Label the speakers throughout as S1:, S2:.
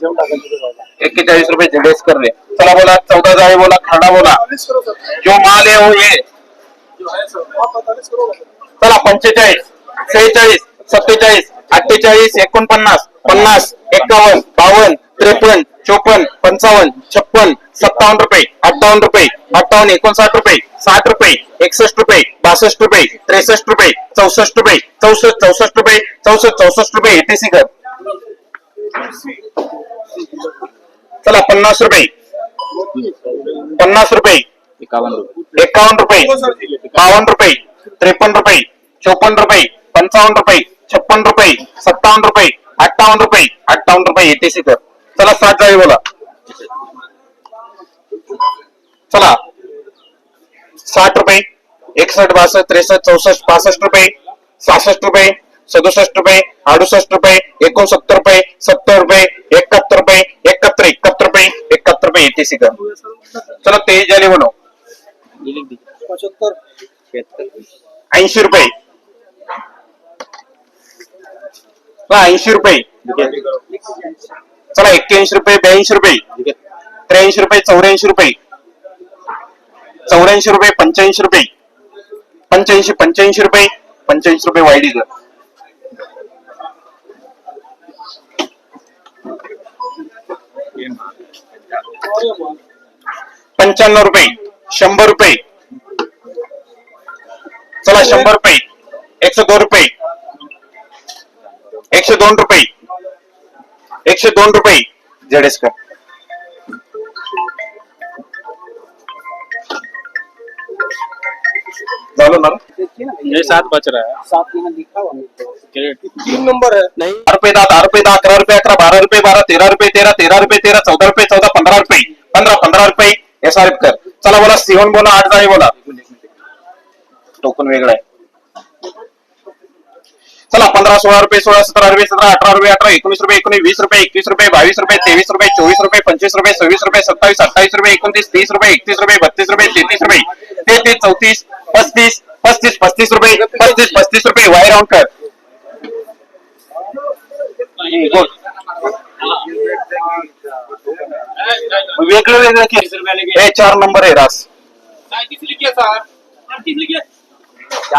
S1: एक्केचाळीस रुपये झेडेस कर रे चला बोला चौदा जाळी बोला खरडा बोला. जो माल आहे हो ये. चला पंचेचाळीस सेहेचाळीस सत्तेचाळीस अठ्ठेचाळीस एकोणपन्नास पन्नास एकावन्न बावन्न त्रेपन्न चोपन्न पंचावन्न छप्पन सत्तावन्न रुपये अठ्ठावन्न रुपये अठ्ठावन्न एकोणसाठ रुपये साठ रुपये एकसष्ट रुपये बासष्ट रुपये त्रेसष्ट रुपये चौसष्ट रुपये चौसष्ट चौसष्ट रुपये चौसष्ट चौसष्ट रुपये एटीसी कर चला पन्नास रुपये. पन्नास रुपये.
S2: एकावन्न रुपये.
S1: एकावन्न रुपये. बावन्न रुपये. त्रेपन्न रुपये. चोपन्न रुपये. पंचावन्न रुपये. छप्पन रुपये. सत्तावन्न रुपये. अठ्ठावन्न रुपये. अठ्ठावन्न रुपये एटीसी कर चला सात जाळी बोला. चला. साठ रुपये. एकसष्ट बासष्ट त्रेसष्ट चौसष्ट पासष्ट रुपये. सहासष्ट रुपये. सदुसष्ट रुपये. अडुसष्ट रुपये. एकोणसत्तर रुपये. सत्तर रुपये. एटीसी कर। चला तेज झाली म्हणू ऐंशी रुपये ऐंशी रुपये चला एक्क्याऐंशी रुपये ब्याऐंशी रुपये त्र्याऐंशी रुपये चौऱ्याऐंशी रुपये चौऱ्याऐंशी रुपये पंच्याऐंशी रुपये पंच्याऐंशी पंच्याऐंशी रुपये पंच्याऐंशी रुपये वायडी पंच्याण्णव रुपये शंभर रुपये. चला शंभर रुपये. एकशे दोन रुपये. एकशे दोन रुपये. एकशे दोन रुपये. जडेस का झालं ना?
S2: ये सात बच रहा है। तीन नंबर है। नहीं।
S1: दहा रुपये दहा अकरा रुपये अकरा बारा रुपये बारा तेरा रुपये तेरा तेरा रुपये तेरा चौदा रुपये चौदा पंधरा रुपये पंधरा पंधरा रुपये एस आर कर। चला बोला सिवन बोला, आठ जाळी बोला। टोकन वेगळं चला, पंधरा, सोळा रुपये, सोळा, सतरा रुपये, सतरा, अठरा रुपये, अठरा, एकोणीस रुपये, एकोणीस, वीस रुपये एकवीस रुपये, बावीस रुपये, तेवीस रुपये, चोवीस रुपये, पंचवीस रुपये, सव्वीस रुपये, सत्तावीस, अठ्ठावीस रुपये, एकोणतीस, तीस रुपये, एकतीस रुपये, बत्तीस रुपये, तेहतीस रुपये, तेहतीस, चौतीस, पस्तीस पस्तीस पस्तीस रुपये, पस्तीस पस्तीस रुपये वाय राऊंड कर हम्म, बोल. वेगळं वेगळं केलं. हे चार नंबर आहे रास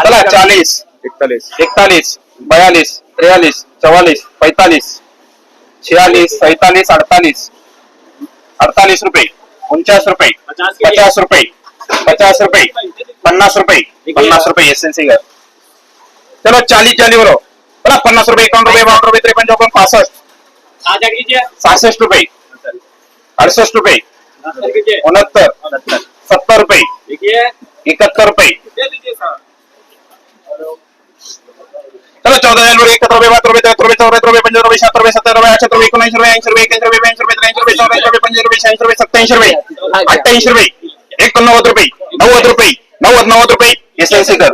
S1: चला चालीस.
S2: इकतालीस
S1: इकतालीस बयालीस त्रेयालीस चौवालीस पैतालीस छियालीस सैतालीस अड़तालीस. अड़तालीस रुपये. उनचास रुपये.
S2: पचास
S1: रुपये. पचास रुपये. पन्नास रुपये. पन्नास रुपये एस एन सी कर चलो चालीस चालीस बोलो. बोला पन्नास रुपये इक्यावन रुपये बावन रुपये त्रेपन चौपन पासष्ट. सहासष्ट रुपये. अडसष्ट रुपये उनहत्तर सत्तर रुपये इकहत्तर रुपये चलो चौदह जनवरी इकहत्तर रुपये बहत्तर रुपये तिहत्तर रुपये चौहत्तर रुपये पंचहत्तर रुपये सत्तर रुपये सत्तर रुपये अठहत्तर रुपये एकोणऐंशी रुपये ऐंशी रुपये एक्याऐंशी रुपये ब्याऐंशी रुपये त्र्याऐंशी रुपये चौऱ्याऐंशी रुपये पंच्याऐंशी रुपये शहाऐंशी रुपये सत्याऐंशी रुपये अठ्ठ्याऐंशी रुपये एकोणनव्वद रुपये नव्वद रुपये नव्वद नव्वद रुपये एस एन सी कर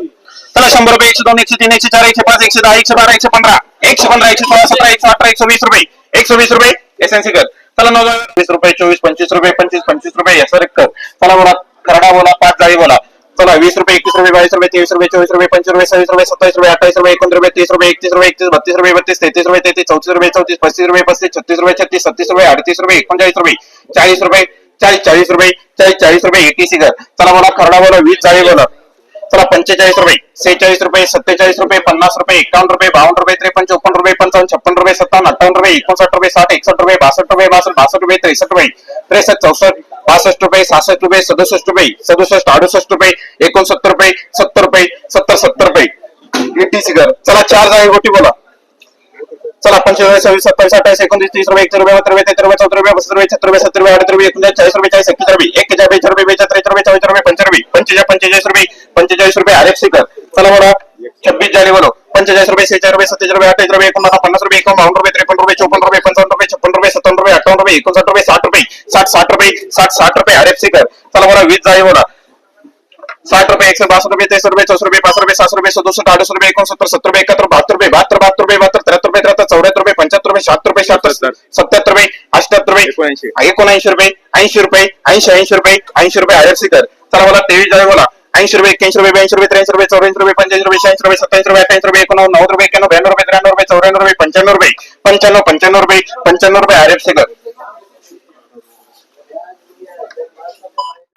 S1: चला शंभर रुपये एकशे दोन एकशे तीन एकशे चार एकशे पाच एकशे दहा एकशे बारा एकशे पंधरा एकशे पंधरा एकशे सोळा सतरा एकशे अठरा एकशे वीस रुपये एकशे वीस रुपये एस एन सी कर चला नऊ वीस रुपये चोवीस पंचवीस रुपये पंचवीस पंचवीस रुपये याचा कर चला बोला खरडा बोला पाच जाळी बोला. चला वीस रुपये एकवीस रुपये बावीस रुपये तेवीस रुपये चोवीस रुपये पंचवीस रुपये सव्वीस रुपये सत्तावीस रुपये अठ्ठावीस रुपये एकोण रुपये तीस रुपये एकतीस रुपये एकतीस बत्तीस रुपये बत्तीस तेहतीस रुपये तेहतीस चौतीस रुपये चौतीस पस्तीस रुपये पस्तीस छत्तीस रुपये छत्तीस सत्तीस रुपये अडतीस रुपये एकोणचाळीस रुपये चाळीस रुपये चाळीस चाळीस रुपये चाळीस चाळीस रुपये एकतीस कर चला बोला खरडा बोला वीस जाळी बोला. चला पंचेचाळीस रुपये, सेहेचाळीस रुपये, सत्तेचाळीस रुपये, पन्नास रुपये, एकावन्न रुपये, बावन्न रुपये, त्रेपन्न, चौपन्न रुपये, पंचावन्न छप्पन रुपये, सत्तावन्न, अठ्ठावन्न रुपये, एकोणसाठ रुपये, साठ, एकसष्ट रुपये, बासष्ट रुपये, बासष्ट बासष्ट रुपये, त्रेसष्ट रुपये, त्रेसष्ट, चौसष्ट, बासष्ट रुपये सहासष्ट रुपये, सदुसष्ट रुपये, सदुसष्ट, अडुसष्ट रुपये, एकोणसत्तर रुपये, सत्तर रुपये, सत्तर सत्तर रुपये. एटीसी कर. चला चार जाळी गोटी बोला. चला पंचवीस सव्वीस, सत्तावीस, अठ्ठावीस तीस रुपये एकशे रुपये रुपये रुपये चौदा रुपये, पस्तीस रुपये छत्तर रुपये, सत्तर रुपये अठ्याहत्तर रुपये एकोणचाळीस चाळीस रुपये, चाळीस एकतीस रुपये एक हज़ार बेचाळीस रुपये, बेचाळीस पंचेचाळीस पंचेचाळीस रुपये पंचेचाळीस रुपये आर एफ़ सी कर चला बोला छब्बीस बोलो पंचेचाळीस रुपये सेहेचाळीस रुपये सत्तेचाळीस रुपये अठ्ठावीस रुपये एकोणपन्नास पन्नास रुपये एकोण बावन्न रुपये त्रेपन्न रुपये चौपन्न रुपये पंचावन्न रुपये छप्पन रुपये सत्तावन्न रुपये अठ्ठावन्न रुपये एकोणसाठ रुपये साठ रुपये साठ साठ रुपये साठ साठ रुपये आर एफ़ सी कर चला बोला वीस जाळी बोला. साठ रुपये एकशे बासष्ट रुपये तेसष्ट रुपये चौसष्ट रुपये पाच रुपये सात रुपये सदुसष्ट अडुसष्ट रुपये एकोणसत्तर सत्तर रुपये एकाहत्तर बहात्तर रुपये बहात्तर बहात्तर रुपये बहात्तर त्र्याहत्तर रुपये त्र्याहत्तर चौऱ्याहत्तर रुपये पंच्याहत्तर रुपये शहात्तर रुपये शहात्तर सत्याहत्तर रुपये अठ्याहत्तर रुपये
S2: एकोणऐंशी.
S1: रुपये ऐंशी रुपये ऐंशी ऐंशी रुपये ऐंशी रुपये आयरसी कर चला बोला तेवीस जाळे बोला ऐंशी रुपये एक्क्याऐंशी रुपये ब्याऐंशी रुपये त्र्याऐंशी रुपये चौऱ्याऐंशी रुपये पंच्याऐंशी रुपये शहाऐंशी रुपये सत्याऐंशी रुपये अठ्ठ्याऐंशी रुपये एकोणनव्वद नव्वद रुपये एक्क्याण्णव ब्याण्णव रुपये त्र्याण्णव रुपये चौऱ्याण्णव रुपये पंच्याण्णव रुपये पंच्याण्णव पंच्याण्णव रुपये पंच्याण्णव रुपये आर एफ़ सेकर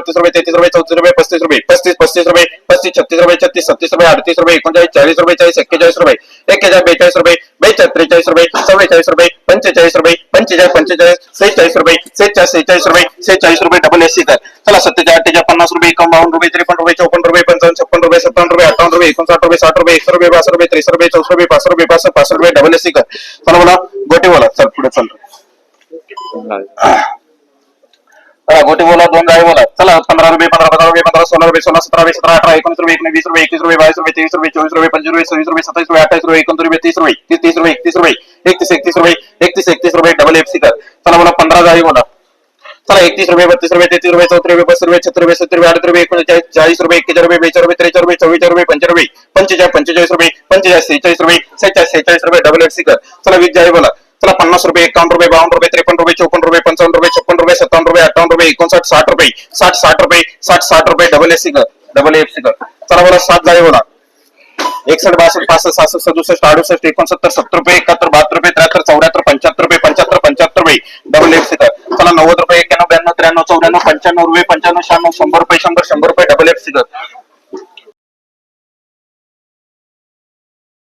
S1: बत्तीस रुपये तेहतीस रुपये चौतीस रुपए पस्तीस रुपये पस्तीस पस्तीस रुपये पस्तीस छत्तीस रुपये छत्तीस सत्तीस रुपये अडतीस रुपए रुपये एकोणचाळीस चाळीस रुपये चाळीस एक्केचाळीस रुपये एक्केचाळीस बेचाळीस रुपये बेचाळीस त्रेचाळीस रुपये चव्वेचाळीस रुपये पंचेचाळीस रुपये पंचेचाळीस पंचेचाळीस सेहेचाळीस रुपये सेहेचाळीस सेहेचाळीस रुपये सेहेचाळीस रुपये डबल एस कर. चला सत्तेचाळीस अठ्ठेचाळीस पन्नास रुपये एकावन्न रुपये त्रेपन्न रुपये चौपन्न रुपये पंचावन्न छप्पन रुपये सत्तावन्न रुपये अठ्ठावन्न रुपये एकोणसाठ रुपये साठ रुपये एकशे रुपये बासष्ट रुपये त्रेसष्ट रुपये चौसष्ट रुपये पासष्ट रुपये पासष्ट पासष्ट रुपये डबल एस कर. चला बोला गोटे बोला. चल पुढे चला. गोटे बोला दोन गाय बोला. चला पंधरा रुपये पंधरा पंधरा रुपये पंधरा सोळा रुपये सोळा सतरा रुपये सतरा अठरा एकोणीस रुपये एकवीस रुपये एकवीस रुपये बावीस रुपये तेवीस रुपये चोवीस रुपये पंचवीस रुपये सव्वीस रुपये सत्तावीस रुपये अठ्ठावीस रुपये एकोणतीस रुपये तीस रुपये तीस रुपये एकतीस रुपये एकतीस एकतीस रुपये एकतीस एकतीस रुपये डबल एफसी कर. चला बोला पंधरा गाय बोला. चला एकतीस रुपये बत्तीस रुपये तेतीस रुपये चौतीस रुपये पस्तीस रुपये छत्तीस रुपये सत्तर रुपये अडतीस रुपये एकोणचाळीस चाळीस रुपये एक्केचाळीस रुपये बेचाळीस रुपये त्रेचाळीस रुपये चव्वेचाळीस रुपये पंचेचाळीस रुपये पंचेचाळीस पंचेचाळीस रुपये पंचेचाळीस सेहेचाळीस रुपये सेहेचाळीस सेहेचाळीस रुपये डबल एफसी कर. चला वीस जाळी बोला. चला पन्नास रुपये एकावन्न रुपये बावन्न रुपये त्रेपन्न रुपये चौपन्न रुपये पंचावन्न अठ्ठावन्न रुपये एकोणसाठ साठ रुपये साठ साठ रुपये साठ साठ रुपये डबल एफ सी कर डबल एफ सी कर चला बोला सात जागे बोला. एकसठ बासष्ट पासष्ट सहासष्ट सदुसष्ट अडुसष्ट एकोणसत्तर सत्तर रुपये एकाहत्तर बहात्तर रुपये त्र्याहत्तर चौऱ्याहत्तर पंच्याहत्तर रुपये पंच्याहत्तर पंच्याहत्तर रुपये डबल एफ सीटर चला नव्वद रुपये एक्याण्णव ब्याण्णव त्र्याण्णव चौऱ्याण्णव पंच्याण्णव रुपये पंच्याण्णव शहाण्णव शंभर रुपये शंभर शंभर रुपये डबल एफ सीटर